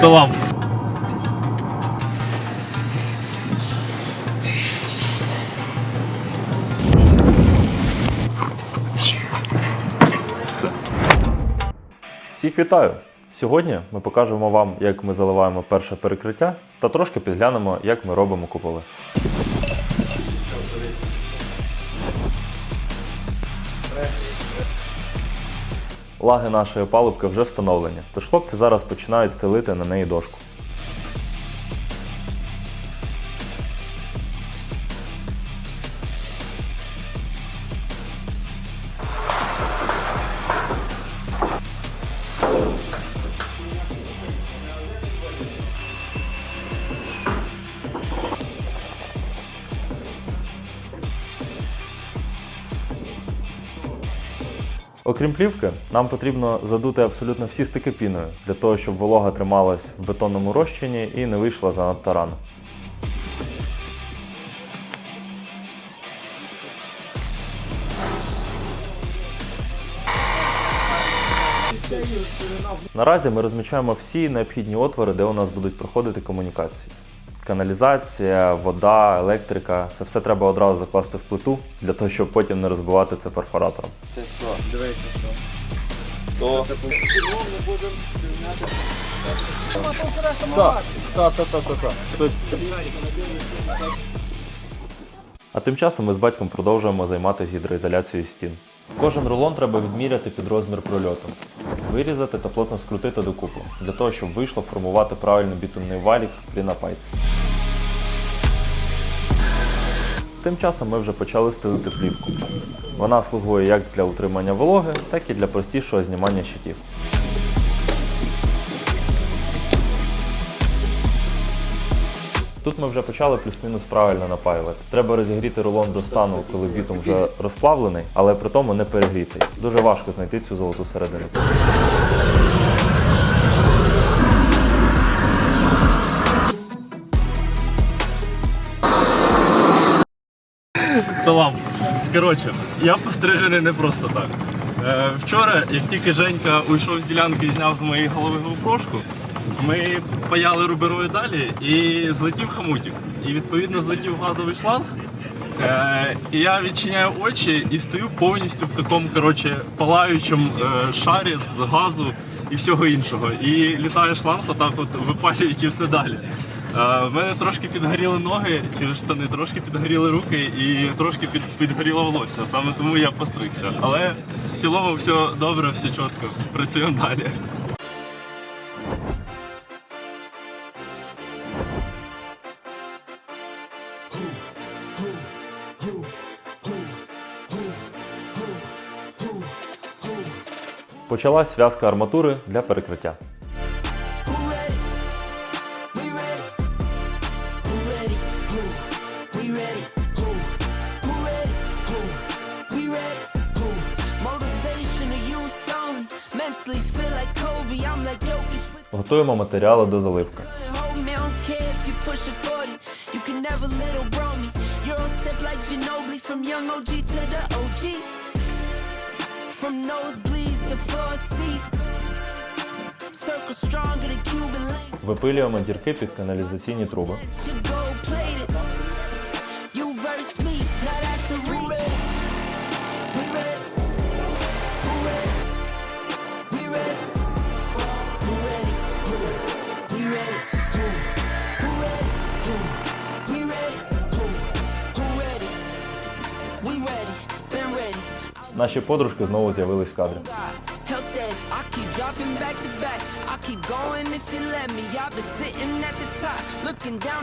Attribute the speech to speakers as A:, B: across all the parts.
A: Салам.
B: Всіх вітаю! Сьогодні ми покажемо вам, як ми заливаємо перше перекриття та трошки підглянемо, як ми робимо куполи. Лаги нашої палубки вже встановлені, тож хлопці зараз починають стелити на неї дошку. Окрім плівки, нам потрібно задути абсолютно всі стики піною, для того, щоб волога трималась в бетонному розчині і не вийшла занадто рано. Наразі ми розмічаємо всі необхідні отвори, де у нас будуть проходити комунікації. Каналізація, вода, електрика це все треба одразу закласти в плиту для того, щоб потім не розбивати це перфоратором.
A: Дивися, що. То... Так, так, так, так, так. Тобто,
B: А тим часом ми з батьком продовжуємо займатися гідроізоляцією стін. Кожен рулон треба відміряти під розмір прольоту, вирізати та плотно скрутити докупу, для того, щоб вийшло формувати правильний бітумний валік при напайці. Тим часом ми вже почали стелити плівку. Вона слугує як для утримання вологи, так і для простішого знімання щитів. Тут ми вже почали плюс-мінус правильно напаювати. Треба розігріти рулон до стану, коли бітум вже розплавлений, але при тому не перегрітий. Дуже важко знайти цю золоту середину.
A: Салам. Коротше, я пострижений не просто так. Е, вчора, як тільки Женька уйшов з ділянки і зняв з моєї голови GoPro-шку, ми паяли руберою далі і злетів хамутик. І відповідно злетів газовий шланг. Е, і я відчиняю очі і стою повністю в такому коротше, палаючому е, шарі з газу і всього іншого. І літає шланг, отак от випалюючи все далі. Е, мене трошки підгоріли ноги через штани, трошки підгоріли руки і трошки під, підгоріло волосся. Саме тому я постригся. Але в цілому все добре, все чітко. Працюємо далі.
C: Can never little bro me. Euro step like Ginobili from young OG to the OG. From nosebleeds
B: Випилюємо дірки під каналізаційні труби.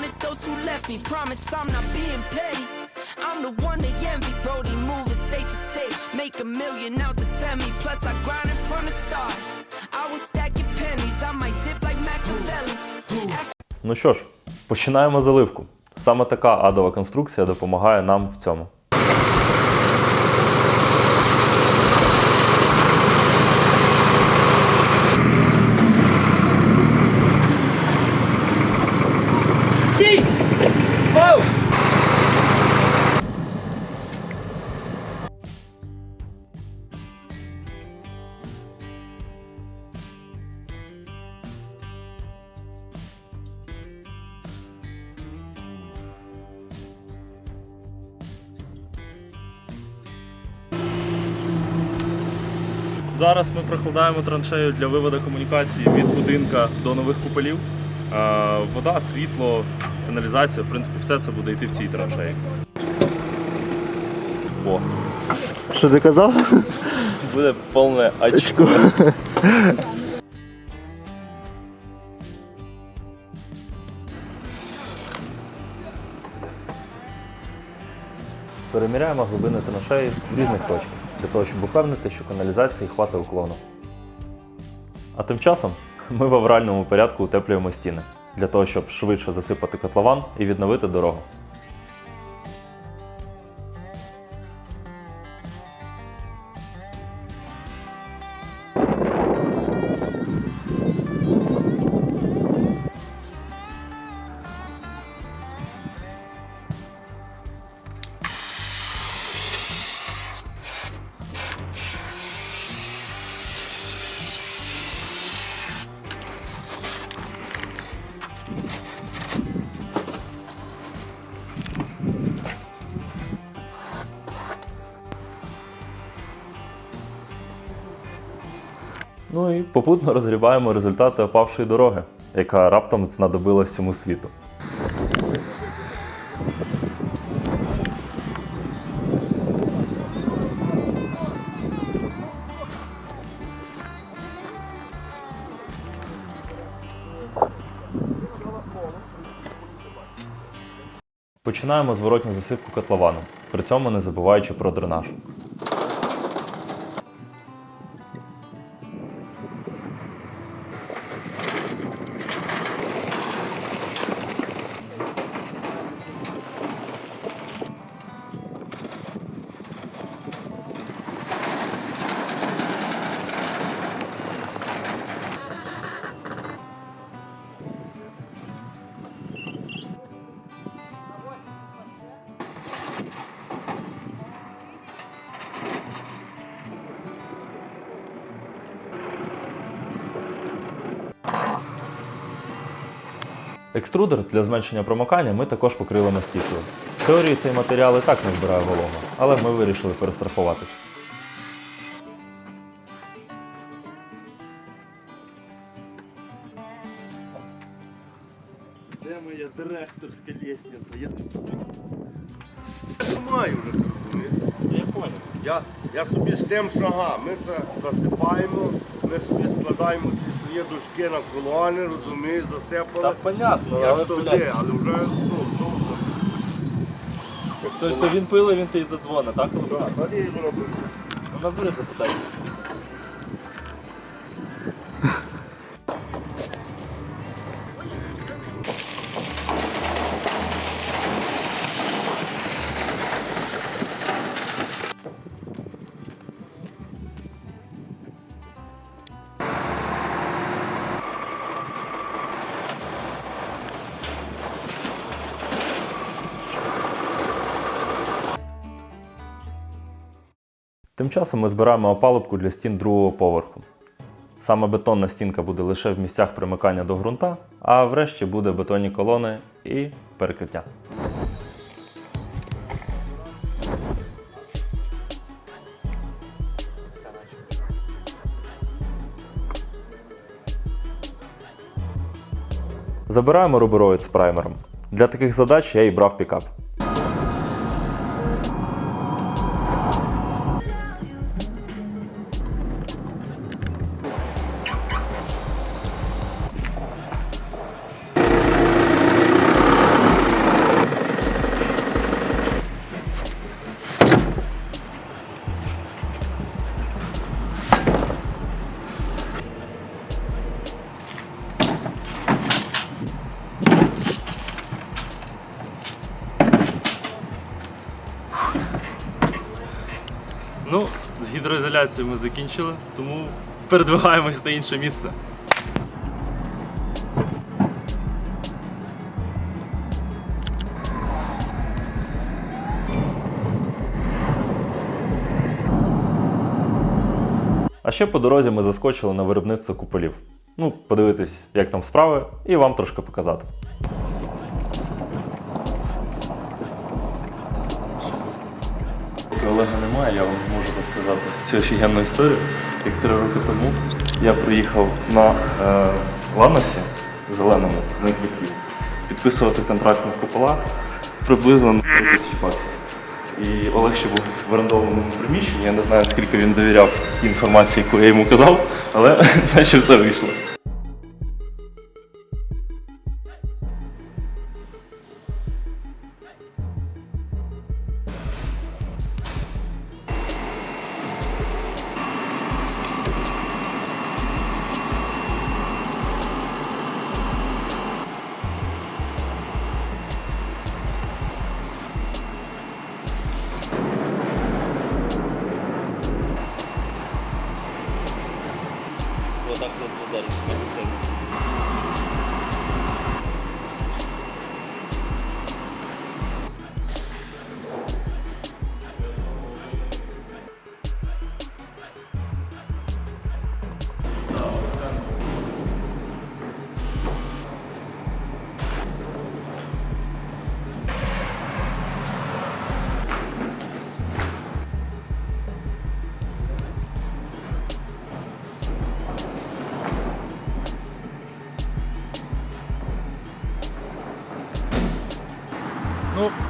C: At those who left me. Promise I'm the one they envy, Brody. Moving state to state, make a million out the semi. Plus I grinded from the start. I was stacking pennies. I might dip like Machiavelli.
B: Ну що ж, починаємо заливку. Саме така адова конструкція допомагає нам в цьому.
A: Зараз ми прокладаємо траншею для виводу комунікації від будинка до нових куполів. Е, Вода, світло, каналізація, в принципі, все це буде йти в цій траншеї. О.
D: Що ти казав?
A: Буде повне очко.
B: Переміряємо глибини траншеї в різних точках, для того, щоб упевнити, що каналізації хватить уклону. А тим часом ми в авральному порядку утеплюємо стіни, для того, щоб швидше засипати котлован і відновити дорогу. Попутно розгрібаємо результати опавшої дороги, яка раптом знадобилась всьому світу. Починаємо зворотню засипку котловану, при цьому не забуваючи про дренаж. Екструдер для зменшення промокання ми також покрили мастікою. В теорії цей матеріал і так не збирає вологу, але ми вирішили перестрахуватись.
A: Де моя директорська лестниця? Я,
E: Маю вже розумієш.
A: я понял.
E: Я, я собі з тим, що ага, ми це засипаємо, ми собі складаємо ці, що є дужки на колони, розумієш, засипали.
A: Так, понятно,
E: я
A: але
E: ж то
A: блядь,
E: де, але вже ну, знову.
A: то, то він пили, він ти і задзвонить, так? Буде?
E: Так, далі я роблю.
A: Вона набери запитай.
B: Тим часом ми збираємо опалубку для стін другого поверху. Саме бетонна стінка буде лише в місцях примикання до ґрунта, а врешті буде бетонні колони і перекриття. Забираємо рубероїд з праймером. Для таких задач я і брав пікап.
A: З гідроізоляцією ми закінчили, тому передвигаємось на інше місце.
B: А ще по дорозі ми заскочили на виробництво куполів. Ну, подивитись, як там справи, і вам трошки показати. Олега немає, я вам можу розказати цю офігенну історію. Як три роки тому я приїхав на е, Ланосі зеленому на Квітків підписувати контракт на купола приблизно на 3 тисяч баксів. І Олег ще був в орендованому приміщенні. Я не знаю, наскільки він довіряв тій інформації, яку я йому казав, але наче все вийшло.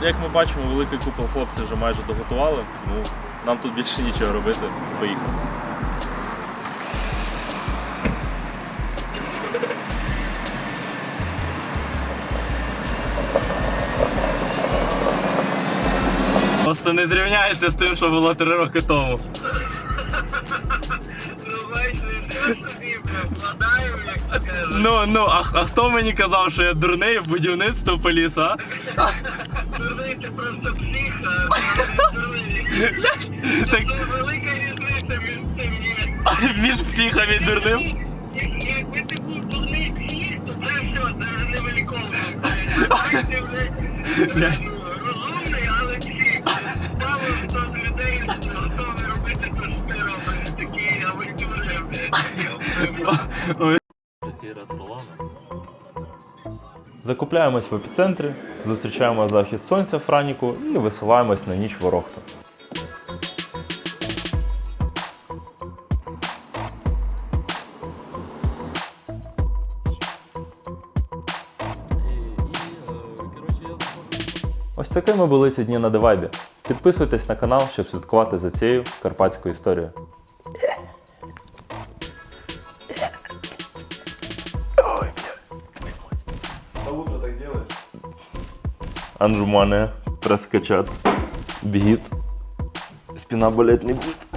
B: Як ми бачимо, великий купол хлопці вже майже доготували, тому нам тут більше нічого робити. Поїхали.
A: Просто не зрівняється з тим, що було три роки тому. Ну, ну, а, а хто мені казав, що я дурний в будівництво поліз, а?
F: Дурний, ти просто псих, а ти дурний.
A: Так,
F: Це велика різниця між цим є.
A: між психом і дурним.
F: Як- Якби ти був дурний псих, то це все, це вже не виліковно. А ти, блядь, ну, розумний, але псих. Мало хто з людей готовий робити те, що ти робиш. Такі авантюри, блядь, такі обстріли.
A: Такий ретро
B: Закупляємось в епіцентрі, зустрічаємо захід сонця в Франіку і висуваємось на ніч в. Ось такими були ці дні на Девайбі. Підписуйтесь на канал, щоб слідкувати за цією карпатською історією. Анжумане, проскачат, бігіт. Спина болеть не будет.